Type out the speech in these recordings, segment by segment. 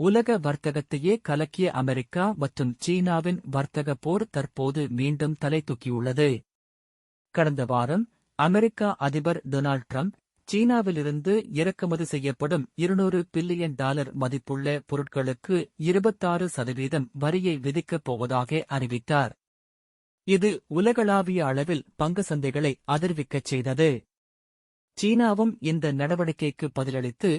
உலக வர்த்தகத்தையே கலக்கிய அமெரிக்கா மற்றும் சீனாவின் வர்த்தக போர் தற்போது மீண்டும் தலை தூக்கியுள்ளது. கடந்த வாரம் அமெரிக்கா அதிபர் டொனால்ட் ட்ரம்ப் சீனாவிலிருந்து இறக்குமதி செய்யப்படும் இருநூறு பில்லியன் டாலர் மதிப்புள்ள பொருட்களுக்கு இருபத்தாறு சதவீதம் வரியை விதிக்கப் போவதாக அறிவித்தார். இது உலகளாவிய அளவில் பங்கு சந்தைகளை அதிர்விக்கச் செய்தது. சீனாவும் இந்த நடவடிக்கைக்கு பதிலளித்து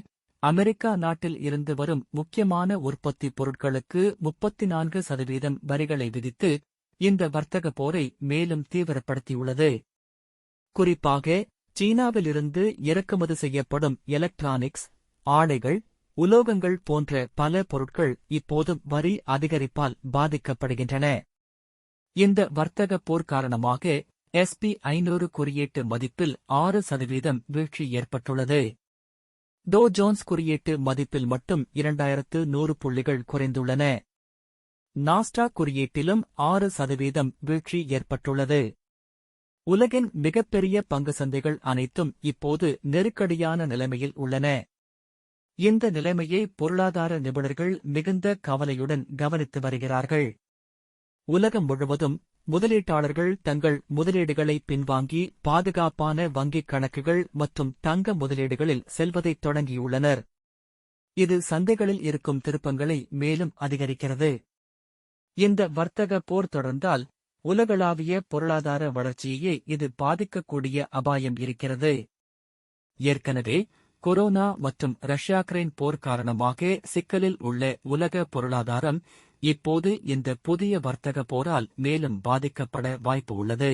அமெரிக்கா நாட்டில் இருந்து வரும் முக்கியமான உற்பத்தி பொருட்களுக்கு முப்பத்தி நான்கு சதவீதம் வரிகளை விதித்து இந்த வர்த்தக போரை மேலும் தீவிரப்படுத்தியுள்ளது. குறிப்பாக சீனாவிலிருந்து இறக்குமதி செய்யப்படும் எலக்ட்ரானிக்ஸ் ஆடைகள் உலோகங்கள் போன்ற பல பொருட்கள் இப்போதும் வரி அதிகரிப்பால் பாதிக்கப்படுகின்றன. இந்த வர்த்தக போர் காரணமாக எஸ்பி ஐநூறு குறியீட்டு மதிப்பில் ஆறு சதவீதம் வீழ்ச்சி ஏற்பட்டுள்ளது. டோ ஜோன்ஸ் குறியீட்டு மதிப்பில் மட்டும் இரண்டாயிரத்து நூறு புள்ளிகள் குறைந்துள்ளன. நாஸ்டா குறியீட்டிலும் ஆறு சதவீதம் வீழ்ச்சி ஏற்பட்டுள்ளது. உலகின் மிகப்பெரிய பங்கு சந்தைகள் அனைத்தும் இப்போது நெருக்கடியான நிலைமையில் உள்ளன. இந்த நிலைமையை பொருளாதார நிபுணர்கள் மிகுந்த கவலையுடன் கவனித்து வருகிறார்கள். உலகம் முழுவதும் முதலீட்டாளர்கள் தங்கள் முதலீடுகளை பின்வாங்கி பாதுகாப்பான வங்கிக் கணக்குகள் மற்றும் தங்க முதலீடுகளில் செல்வதைத் தொடங்கியுள்ளனர். இது சந்தைகளில் இருக்கும் திருப்பங்களை மேலும் அதிகரிக்கிறது. இந்த வர்த்தக போர் தொடர்ந்தால் உலகளாவிய பொருளாதார வளர்ச்சியையே இது பாதிக்கக்கூடிய அபாயம் இருக்கிறது. ஏற்கனவே கொரோனா மற்றும் ரஷ்யாக்ரைன் போர் காரணமாக சிக்கலில் உள்ள உலக பொருளாதாரம் இப்போது இந்த புதிய வர்த்தக போரால் மேலும் பாதிக்கப்பட வாய்ப்பு உள்ளது.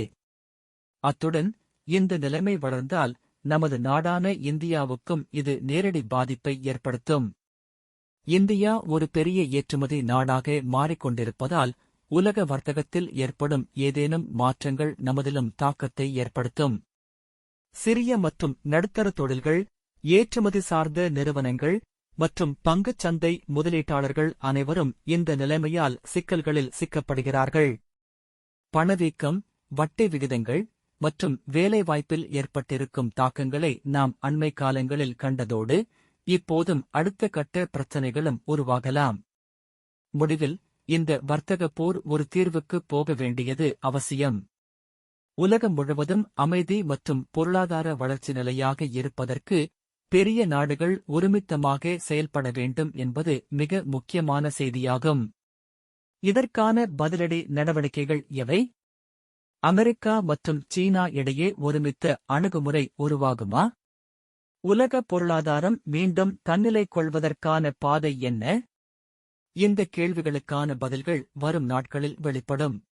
அத்துடன் இந்த நிலைமை வளர்ந்தால் நமது நாடான இந்தியாவுக்கும் இது நேரடி பாதிப்பை ஏற்படுத்தும். இந்தியா ஒரு பெரிய ஏற்றுமதி நாடாக மாறிக்கொண்டிருப்பதால் உலக வர்த்தகத்தில் ஏற்படும் ஏதேனும் மாற்றங்கள் நமதிலும் தாக்கத்தை ஏற்படுத்தும். சிறிய மற்றும் நடுத்தர தொழில்கள் ஏற்றுமதி சார்ந்த நிறுவனங்கள் மற்றும் பங்குச் சந்தை முதலீட்டாளர்கள் அனைவரும் இந்த நிலைமையால் சிக்கல்களில் சிக்கப்படுகிறார்கள். பணவீக்கம் வட்டி விகிதங்கள் மற்றும் வேலைவாய்ப்பில் ஏற்பட்டிருக்கும் தாக்கங்களை நாம் அண்மை காலங்களில் கண்டதோடு இப்போதும் அடுத்த கட்ட பிரச்சனைகளும் உருவாகலாம். முடிவில் இந்த வர்த்தக போர் ஒரு தீர்வுக்கு போக வேண்டியது அவசியம். உலகம் முழுவதும் அமைதி மற்றும் பொருளாதார வளர்ச்சி நிலையாக இருப்பதற்கு பெரிய நாடுகள் ஒருமித்தமாக செயல்பட வேண்டும் என்பது மிக முக்கியமான செய்தியாகும். இதற்கான பதிலடி நடவடிக்கைகள் எவை? அமெரிக்கா மற்றும் சீனா இடையே ஒருமித்த அணுகுமுறை உருவாகுமா? உலக பொருளாதாரம் மீண்டும் தன்னிலை கொள்வதற்கான பாதை என்ன? இந்த கேள்விகளுக்கான பதில்கள் வரும் நாட்களில் வெளிப்படும்.